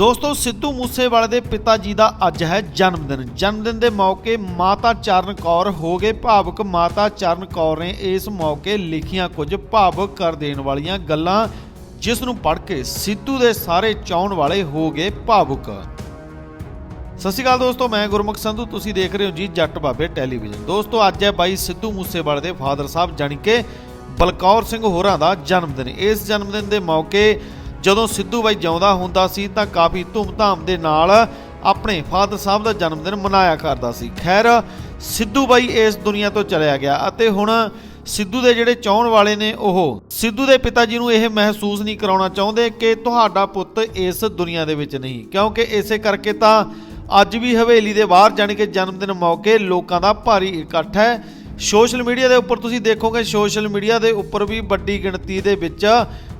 ਦੋਸਤੋ, ਸਿੱਧੂ ਮੂਸੇਵਾਲੇ ਦੇ ਪਿਤਾ ਜੀ ਦਾ ਅੱਜ ਹੈ ਜਨਮ ਦਿਨ ਜਨਮ ਦਿਨ ਦੇ ਮੌਕੇ ਮਾਤਾ ਚਰਨ ਕੌਰ ਹੋ ਗਏ। ਭਾਵੁਕ ਮਾਤਾ ਚਰਨ ਕੌਰ ਨੇ ਇਸ ਮੌਕੇ ਲਿਖੀਆਂ ਕੁਝ ਭਾਵੁਕ ਕਰ ਦੇਣ ਵਾਲੀਆਂ ਗੱਲਾਂ, ਜਿਸ ਨੂੰ ਪੜ੍ਹ ਕੇ ਸਿੱਧੂ ਦੇ ਸਾਰੇ ਚਾਹਣ ਵਾਲੇ ਹੋ ਗਏ ਭਾਵੁਕ। ਸਤਿ ਸ਼੍ਰੀ ਅਕਾਲ ਦੋਸਤੋ, ਮੈਂ ਗੁਰਮੁਖ ਸੰਧੂ, ਤੁਸੀਂ ਦੇਖ ਰਹੇ ਹੋ ਜੀ ਜੱਟ ਬਾਬੇ ਟੈਲੀਵਿਜ਼ਨ। ਦੋਸਤੋ, ਅੱਜ ਹੈ ਬਾਈ ਸਿੱਧੂ ਮੂਸੇਵਾਲੇ ਦੇ ਫਾਦਰ ਸਾਹਿਬ, ਜਾਣੀ ਕਿ ਬਲਕੌਰ ਸਿੰਘ ਹੋਰਾਂ ਦਾ ਜਨਮ ਦਿਨ ਇਸ ਜਨਮ ਦਿਨ ਦੇ ਮੌਕੇ ਜਦੋਂ ਸਿੱਧੂ ਬਾਈ ਜਿਉਂਦਾ ਹੁੰਦਾ ਸੀ ਤਾਂ ਕਾਫੀ ਧੂਮਧਾਮ ਦੇ ਨਾਲ ਆਪਣੇ ਫਾਦਰ ਸਾਹਿਬ ਦਾ ਜਨਮ ਦਿਨ ਮਨਾਇਆ ਕਰਦਾ ਸੀ। ਖੈਰ, ਸਿੱਧੂ ਬਾਈ ਇਸ ਦੁਨੀਆ ਤੋਂ ਚਲਿਆ ਗਿਆ ਅਤੇ ਹੁਣ ਸਿੱਧੂ ਦੇ ਜਿਹੜੇ ਚਾਹਣ ਵਾਲੇ ਨੇ ਉਹ, ਸਿੱਧੂ ਦੇ ਪਿਤਾ ਜੀ ਨੂੰ ਇਹ ਮਹਿਸੂਸ ਨਹੀਂ ਕਰਾਉਣਾ ਚਾਹੁੰਦੇ ਕਿ ਤੁਹਾਡਾ ਪੁੱਤ ਇਸ ਦੁਨੀਆ ਦੇ ਵਿੱਚ ਨਹੀਂ। ਕਿਉਂਕਿ ਇਸੇ ਕਰਕੇ ਤਾਂ ਅੱਜ ਵੀ ਹਵੇਲੀ ਦੇ ਬਾਹਰ ਜਾਣੀ ਕਿ ਜਨਮ ਦਿਨ ਮੌਕੇ ਲੋਕਾਂ ਦਾ ਭਾਰੀ ਇਕੱਠ ਹੈ। ਸੋਸ਼ਲ ਮੀਡੀਆ ਦੇ ਉੱਪਰ ਤੁਸੀਂ ਦੇਖੋਗੇ, ਸੋਸ਼ਲ ਮੀਡੀਆ ਦੇ ਉੱਪਰ ਵੀ ਵੱਡੀ ਗਿਣਤੀ ਦੇ ਵਿੱਚ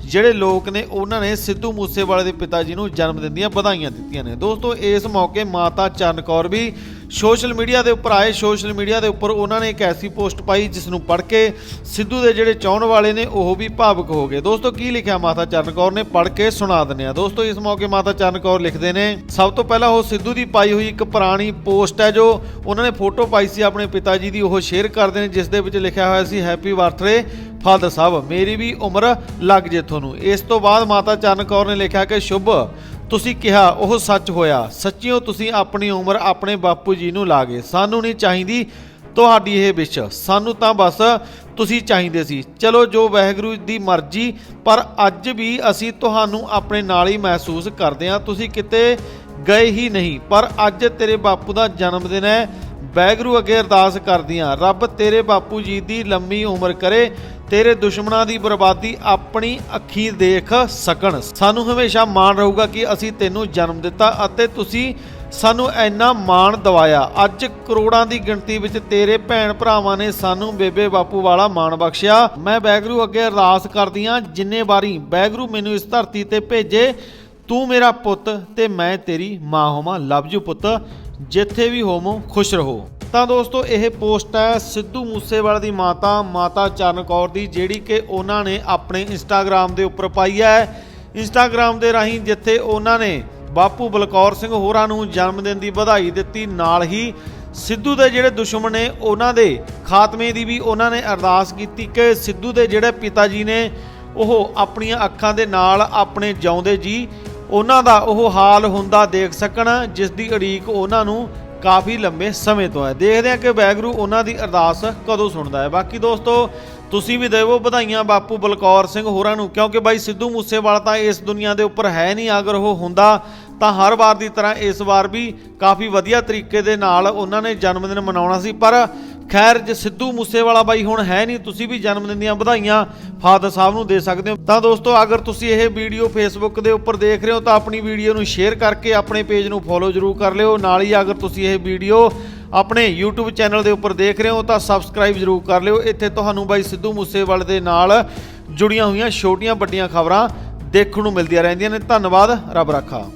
ਜਿਹੜੇ ਲੋਕ ਨੇ, ਉਹਨਾਂ ਨੇ ਸਿੱਧੂ ਮੂਸੇਵਾਲੇ ਦੇ ਪਿਤਾ ਜੀ ਨੂੰ ਜਨਮ ਦਿਨ ਦੀਆਂ ਵਧਾਈਆਂ ਦਿੱਤੀਆਂ ਨੇ। ਦੋਸਤੋ, ਇਸ ਮੌਕੇ ਮਾਤਾ ਚਰਨ ਕੌਰ ਵੀ ਸੋਸ਼ਲ ਮੀਡੀਆ ਦੇ ਉੱਪਰ ਆਏ। ਸੋਸ਼ਲ ਮੀਡੀਆ ਦੇ ਉੱਪਰ ਉਹਨਾਂ ਨੇ ਇੱਕ ਐਸੀ ਪੋਸਟ ਪਾਈ, ਜਿਸ ਨੂੰ ਪੜ੍ਹ ਕੇ ਸਿੱਧੂ ਦੇ ਜਿਹੜੇ ਚਾਹਣ ਵਾਲੇ ਨੇ, ਉਹ ਵੀ ਭਾਵੁਕ ਹੋ ਗਏ। ਦੋਸਤੋ, ਕੀ ਲਿਖਿਆ ਮਾਤਾ ਚਰਨ ਕੌਰ ਨੇ? ਪੜ੍ਹ ਕੇ ਸੁਣਾ ਦਿੰਦੇ ਆ ਦੋਸਤੋ, ਇਸ ਮੌਕੇ ਮਾਤਾ ਚਰਨ ਕੌਰ ਲਿਖਦੇ ਨੇ, ਸਭ ਤੋਂ ਪਹਿਲਾਂ ਉਹ ਸਿੱਧੂ ਦੀ ਪਾਈ ਹੋਈ ਇੱਕ ਪੁਰਾਣੀ ਪੋਸਟ ਹੈ, ਜੋ ਉਹਨਾਂ ਨੇ ਫੋਟੋ ਪਾਈ ਸੀ ਆਪਣੇ ਪਿਤਾ ਜੀ ਦੀ, ਉਹ ਸ਼ੇਅਰ ਕਰਦੇ ਨੇ, ਜਿਸ ਦੇ ਵਿੱਚ ਲਿਖਿਆ ਹੋਇਆ ਸੀ ਹੈਪੀ ਬਰਥਡੇ ਫਾਦਰ ਸਾਹਿਬ, ਮੇਰੀ ਵੀ ਉਮਰ ਲੱਗ ਜੇ ਤੁਹਾਨੂੰ। ਇਸ ਤੋਂ ਬਾਅਦ ਮਾਤਾ ਚਰਨ ਕੌਰ ਨੇ ਲਿਖਿਆ ਕਿ, ਸ਼ੁਭ, ਤੁਸੀਂ ਕਿਹਾ, ਉਹ ਸੱਚ ਹੋਇਆ। ਸੱਚਿਓ ਤੁਸੀਂ ਆਪਣੀ ਉਮਰ ਆਪਣੇ ਬਾਪੂ ਜੀ ਨੂੰ ਲਾ ਗਏ। ਸਾਨੂੰ ਨਹੀਂ ਚਾਹੀਦੀ ਤੁਹਾਡੀ ਇਹ ਵਿਸ਼। ਸਾਨੂੰ ਤਾਂ ਬਸ ਤੁਸੀਂ ਚਾਹੀਦੇ ਸੀ। ਚਲੋ, ਜੋ ਵਾਹਿਗੁਰੂ ਦੀ ਮਰਜ਼ੀ, ਪਰ ਅੱਜ ਵੀ ਅਸੀਂ ਤੁਹਾਨੂੰ ਆਪਣੇ ਨਾਲ ਹੀ ਮਹਿਸੂਸ ਕਰਦੇ ਹਾਂ। ਤੁਸੀਂ ਕਿਤੇ ਗਏ ਹੀ ਨਹੀਂ, ਪਰ ਅੱਜ ਤੇਰੇ ਬਾਪੂ ਦਾ ਜਨਮ ਦਿਨ ਹੈ। ਵਾਹਿਗੁਰੂ ਅੱਗੇ ਅਰਦਾਸ ਕਰਦੀਆਂ, ਰੱਬ ਤੇਰੇ ਬਾਪੂ ਜੀ ਦੀ ਲੰਮੀ ਉਮਰ ਕਰੇ, ਤੇਰੇ ਦੁਸ਼ਮਣਾਂ ਦੀ ਬਰਬਾਦੀ ਆਪਣੀ ਅੱਖੀ ਦੇਖ ਸਕਣ। ਸਾਨੂੰ ਹਮੇਸ਼ਾ ਮਾਣ ਰਹੂਗਾ ਕਿ ਅਸੀਂ ਤੈਨੂੰ ਜਨਮ ਦਿੱਤਾ ਅਤੇ ਤੁਸੀਂ ਸਾਨੂੰ ਇੰਨਾ ਮਾਣ ਦਵਾਇਆ। ਅੱਜ ਕਰੋੜਾਂ ਦੀ ਗਿਣਤੀ ਵਿੱਚ ਤੇਰੇ ਭੈਣ ਭਰਾਵਾਂ ਨੇ ਸਾਨੂੰ ਬੇਬੇ ਬਾਪੂ ਵਾਲਾ ਮਾਣ ਬਖਸ਼ਿਆ। ਮੈਂ ਬੈਗਰੂ ਅੱਗੇ ਅਰਦਾਸ ਕਰਦੀ ਕਰਦੀਆਂ ਜਿੰਨੇ ਵਾਰੀ ਬੈਗਰੂ ਮੈਨੂੰ ਇਸ ਧਰਤੀ ਤੇ ਭੇਜੇ ਤੂੰ ਮੇਰਾ ਪੁੱਤ ਤੇ ਮੈਂ ਤੇਰੀ ਮਾਂ ਹੋਵਾਂ ਲਵ ਯੂ ਪੁੱਤ, ਜਿੱਥੇ ਵੀ ਹੋਵੋ ਖੁਸ਼ ਰਹੋ। ਤਾਂ ਦੋਸਤੋ, ਇਹ ਪੋਸਟ ਹੈ ਸਿੱਧੂ ਮੂਸੇਵਾਲੇ ਦੀ ਮਾਤਾ ਮਾਤਾ ਚਰਨ ਕੌਰ ਦੀ, ਜਿਹੜੀ ਕਿ ਉਹਨਾਂ ਨੇ ਆਪਣੇ ਇੰਸਟਾਗ੍ਰam ਦੇ ਉੱਪਰ ਪਾਈ ਹੈ। ਇੰਸਟਾਗ੍ਰam ਦੇ ਰਾਹੀਂ ਜਿੱਥੇ ਉਹਨਾਂ ਨੇ ਬਾਪੂ ਬਲਕੌਰ ਸਿੰਘ ਹੋਰਾਂ ਨੂੰ ਜਨਮ ਦਿਨ ਦੀ ਵਧਾਈ ਦਿੱਤੀ, ਨਾਲ ਹੀ ਸਿੱਧੂ ਦੇ ਜਿਹੜੇ ਦੁਸ਼ਮਣ ਨੇ, ਉਹਨਾਂ ਦੇ ਖਾਤਮੇ ਦੀ ਵੀ ਉਹਨਾਂ ਨੇ ਅਰਦਾਸ ਕੀਤੀ ਕਿ ਸਿੱਧੂ ਦੇ ਜਿਹੜੇ ਪਿਤਾ ਜੀ ਨੇ, ਉਹ ਆਪਣੀਆਂ ਅੱਖਾਂ ਦੇ ਨਾਲ ਆਪਣੇ ਜਿਉਂਦੇ ਜੀ ਉਹਨਾਂ ਦਾ ਉਹ ਹਾਲ ਹੁੰਦਾ ਦੇਖ ਸਕਣ, ਜਿਸ ਦੀ ਉਡੀਕ ਉਹਨਾਂ ਨੂੰ ਕਾਫੀ ਲੰਬੇ ਸਮੇਂ ਤੋਂ ਹੈ। ਦੇਖਦੇ ਹਾਂ ਕਿ ਵੈਗਰੂ ਉਹਨਾਂ ਦੀ ਅਰਦਾਸ ਕਦੋਂ ਸੁਣਦਾ ਹੈ। ਬਾਕੀ ਦੋਸਤੋ, ਤੁਸੀਂ ਵੀ ਦੇਵੋ ਵਧਾਈਆਂ ਬਾਪੂ ਬਲਕੌਰ ਸਿੰਘ ਹੋਰਾਂ ਨੂੰ, ਕਿਉਂਕਿ ਬਾਈ ਸਿੱਧੂ ਮੂਸੇਵਾਲਾ ਤਾਂ ਇਸ ਦੁਨੀਆ ਦੇ ਉੱਪਰ ਹੈ ਨਹੀਂ। ਅਗਰ ਉਹ ਹੁੰਦਾ, ਤਾਂ ਹਰ ਵਾਰ ਦੀ ਤਰ੍ਹਾਂ ਇਸ ਵਾਰ ਵੀ ਕਾਫੀ ਵਧੀਆ ਤਰੀਕੇ ਦੇ ਨਾਲ ਉਹਨਾਂ ਨੇ ਜਨਮ ਦਿਨ ਮਨਾਉਣਾ ਸੀ। ਪਰ ਖੈਰ, ਜੇ ਸਿੱਧੂ ਮੂਸੇਵਾਲਾ ਬਾਈ ਹੁਣ ਹੈ ਨਹੀਂ, ਤੁਸੀਂ ਵੀ ਜਨਮ ਦਿਨ ਦੀਆਂ ਵਧਾਈਆਂ ਫਾਦਰ ਸਾਹਿਬ ਨੂੰ ਦੇ ਸਕਦੇ ਹੋ। ਤਾਂ ਦੋਸਤੋ, ਅਗਰ ਤੁਸੀਂ ਇਹ ਵੀਡੀਓ ਫੇਸਬੁੱਕ ਦੇ ਉੱਪਰ ਦੇਖ ਰਹੇ ਹੋ, ਤਾਂ ਆਪਣੀ ਵੀਡੀਓ ਨੂੰ ਸ਼ੇਅਰ ਕਰਕੇ ਆਪਣੇ ਪੇਜ ਨੂੰ ਫੋਲੋ ਜ਼ਰੂਰ ਕਰ ਲਿਓ। ਨਾਲ ਹੀ ਅਗਰ ਤੁਸੀਂ ਇਹ ਵੀਡੀਓ ਆਪਣੇ YouTube ਚੈਨਲ ਦੇ ਉੱਪਰ ਦੇਖ ਰਹੇ ਹੋ, ਤਾਂ ਸਬਸਕ੍ਰਾਈਬ ਜ਼ਰੂਰ ਕਰ ਲਿਓ। ਇੱਥੇ ਤੁਹਾਨੂੰ ਬਾਈ ਸਿੱਧੂ ਮੂਸੇਵਾਲੇ ਦੇ ਨਾਲ ਜੁੜੀਆਂ ਹੋਈਆਂ ਛੋਟੀਆਂ ਵੱਡੀਆਂ ਖਬਰਾਂ ਦੇਖਣ ਨੂੰ ਮਿਲਦੀਆਂ ਰਹਿੰਦੀਆਂ ਨੇ। ਧੰਨਵਾਦ, ਰੱਬ ਰਾਖਾ।